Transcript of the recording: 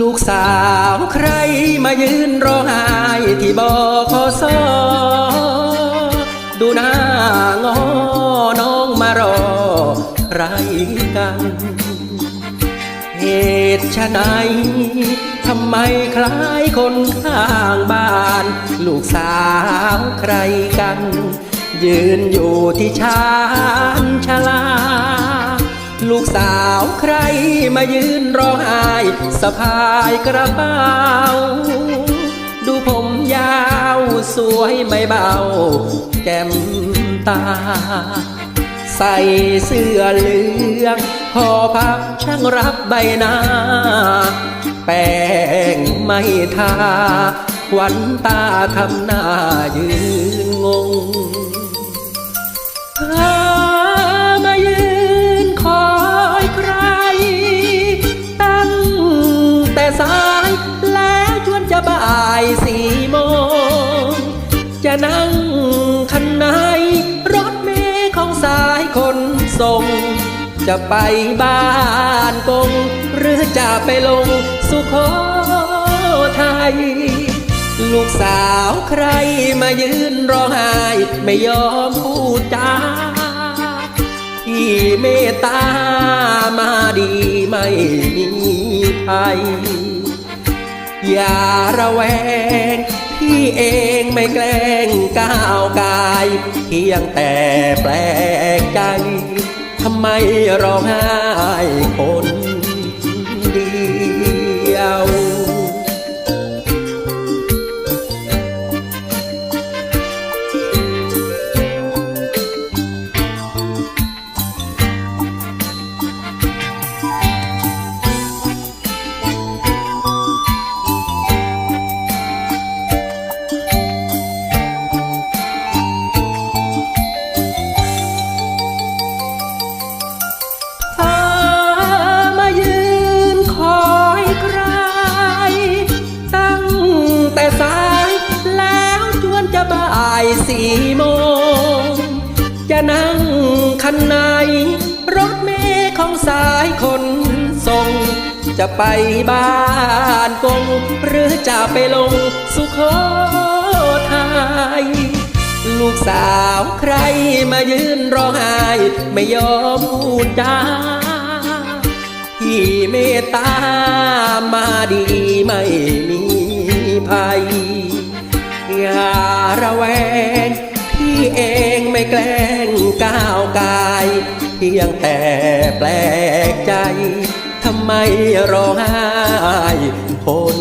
ลูกสาวใครมายืนร้องไห้ที่บอคสดูหน้างอน้องมารอใครกัน เหตุชะไหนทำไมคล้ายคนข้างบ้าน ลูกสาวใครกัน ยืนอยู่ที่ชานชาลา ลูกสาวใครมายืนร้องไห้สะพายกระเป๋า ดูผมยาวสวยไม่เบา แก้มตา ใส่เสื้อเหลืองพอพับช่างรับใบหน้า แป้งไม่ทาขวัญตาทำหน้ายืนงง คนส่งจะไปบ้านกง หรือจะไปลงสุโขทัยลูกสาวใครมายืนร้องไห้ไม่ยอมพูดจาที่เมตตามาดีไม่มีภัยอย่าระแวง พี่เองไม่แกล้งก้าวกายเพียงแต่แปลกใจ ไม่ร้องไห้คน คันไหน รถเมล์ของสายคนส่ง จะไปบ้านกง หรือจะไปลงสุโขทัยลูกสาวใครมายืนร้องไห้ไม่ยอมพูดจาที่เมตตามาดีไม่มีภัย อย่าระแวง พี่เองไม่แกล้ง ก้าวกาย เพียงแต่แปลกใจ ทำไมร้องไห้คน